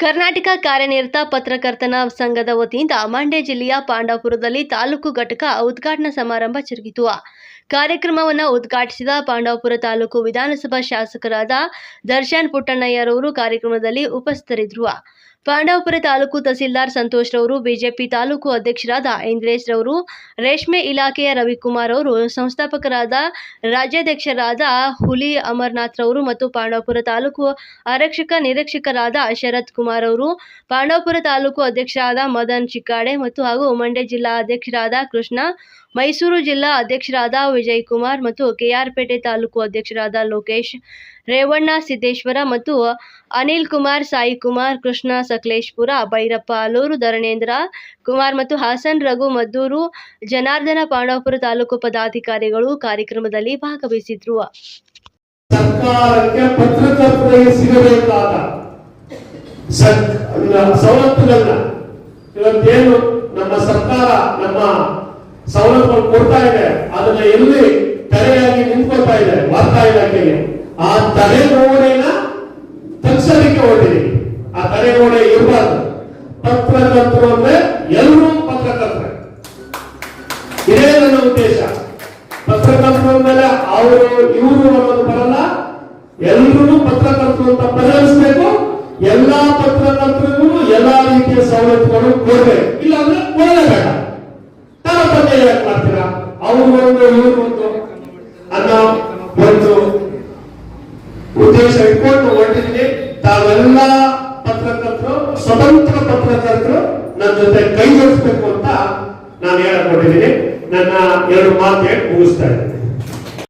ಕರ್ನಾಟಕ ಕಾರ್ಯನಿರತ ಪತ್ರಕರ್ತನ ಸಂಘದ ವತಿಯಿಂದ ಮಂಡ್ಯ ಜಿಲ್ಲೆಯ ಪಾಂಡವಪುರದಲ್ಲಿ ತಾಲೂಕು ಘಟಕ ಉದ್ಘಾಟನಾ ಸಮಾರಂಭ ಜರುಗಿತು. ಕಾರ್ಯಕ್ರಮವನ್ನು ಉದ್ಘಾಟಿಸಿದ ಪಾಂಡವಪುರ ತಾಲೂಕು ವಿಧಾನಸಭಾ ಶಾಸಕರಾದ ದರ್ಶನ್ ಪುಟ್ಟಣ್ಣಯ್ಯರವರು ಕಾರ್ಯಕ್ರಮದಲ್ಲಿ ಉಪಸ್ಥಿತರಿದ್ದರು. ಪಾಂಡವಪುರ ತಾಲೂಕು ತಹಸೀಲ್ದಾರ್ ಸಂತೋಷ್ ರವರು, ಬಿಜೆಪಿ ತಾಲೂಕು ಅಧ್ಯಕ್ಷರಾದ ಇಂದ್ರೇಶ್ ರವರು, ರೇಷ್ಮೆ ಇಲಾಖೆಯ ರವಿಕುಮಾರ್ ಅವರು, ಸಂಸ್ಥಾಪಕರಾದ ರಾಜ್ಯಾಧ್ಯಕ್ಷರಾದ ಹುಲಿ ಅಮರನಾಥ್ ರವರು ಮತ್ತು ಪಾಂಡವಪುರ ತಾಲೂಕು ಆರಕ್ಷಕ ನಿರೀಕ್ಷಕರಾದ ಶರತ್ ಕುಮಾರ್ ಅವರು ಪಾಂಡವಪುರ ತಾಲೂಕು ಅಧ್ಯಕ್ಷರಾದ ಮದನ್ ಚಿಕ್ಕಾಡೆ ಮತ್ತು ಹಾಗೂ ಮಂಡ್ಯ ಜಿಲ್ಲಾ ಅಧ್ಯಕ್ಷರಾದ ಕೃಷ್ಣ, ಮೈಸೂರು ಜಿಲ್ಲಾ ಅಧ್ಯಕ್ಷರಾದ ವಿಜಯ್ ಕುಮಾರ್ ಮತ್ತು ಕೆಆರ್ಪೇಟೆ ತಾಲೂಕು ಅಧ್ಯಕ್ಷರಾದ ಲೋಕೇಶ್, ರೇವಣ್ಣ ಸಿದ್ದೇಶ್ವರ ಮತ್ತು ಅನಿಲ್ ಕುಮಾರ್ ಸಾಯಿ ಕುಮಾರ್ ಕೃಷ್ಣ ಸಕಲೇಶ್ಪುರ, ಭೈರಪ್ಪ ಆಲೂರು ಧರಣೇಂದ್ರ, ಕುಮಾರ್ ಮತ್ತು ಹಾಸನ್, ರಘು, ಮದ್ದೂರು, ಜನಾರ್ದನ, ಪಾಂಡವಪುರ ತಾಲೂಕು ಪದಾಧಿಕಾರಿಗಳು ಕಾರ್ಯಕ್ರಮದಲ್ಲಿ ಭಾಗವಹಿಸಿದ್ರು. ಸರ್ಕಾರಕ್ಕೆ ಪತ್ರಕರ್ತರಿಗೆ ಸಿಗಬೇಕಾದ ಸವಲತ್ತುಗಳನ್ನ ಇವತ್ತೇನು ನಮ್ಮ ಸರ್ಕಾರ ನಮ್ಮ ಸವಲತ್ತು ಕೊಡ್ತಾ ಇದೆ, ಅದನ್ನ ಎಲ್ಲಿ ತಲೆಯಾಗಿ ನಿಂತ್ಕೊಳ್ತಾ ಇದೆ ವಾರ್ತಾ ಇಲಾಖೆಗೆ ಆ ತಲೆ ತಗ್ಸಲಿಕ್ಕೆ ತಡೆಗೋಡೆ ಇರಬಾರ್ದು ಪತ್ರಕರ್ತರು ಅಂದ್ರೆ ಎಲ್ಲರೂ ಪತ್ರಕರ್ತರೆ. ಇದೇ ನನ್ನ ಉದ್ದೇಶ. ಪತ್ರಕರ್ತರು ಮೇಲೆ ಅವರು ಇವರು ಅನ್ನೋದು ಬರಲ್ಲ. ಎಲ್ಲರೂ ಪತ್ರಕರ್ತರು ಅಂತ ಪರಿಗಣಿಸಬೇಕು. ಎಲ್ಲಾ ಪತ್ರಕರ್ತರಿಗೂ ಎಲ್ಲಾ ರೀತಿಯ ಸವಲತ್ತುಗಳು ಕೊಡ್ಬೇಕು. ಇಲ್ಲ ಅಂದ್ರೆ ಕೊಡಲೇಬೇಡ ತಾರತಮ್ಯ ಯಾಕೆ ಮಾಡ್ತೀರಾ? ಅವ್ರು ಒಂದು, ಇವ್ರು ಒಂದು ಅನ್ನೋ ಒಂದು ಉದ್ದೇಶ ಇಟ್ಕೊಂಡು ಹೊರಟಿದ್ದೀನಿ. ತಾವೆಲ್ಲ ನನ್ನ ಜೊತೆ ಕೈ ಜೋಡಿಸ್ಬೇಕು ಅಂತ ನಾನು ಹೇಳಕ್ ಹೊರಟಿದ್ದೀನಿ ನನ್ನ ಎರಡು ಮಾತು ಹೇಳಿ ಮುಗಿಸ್ತಾ ಇದ್ದೀನಿ.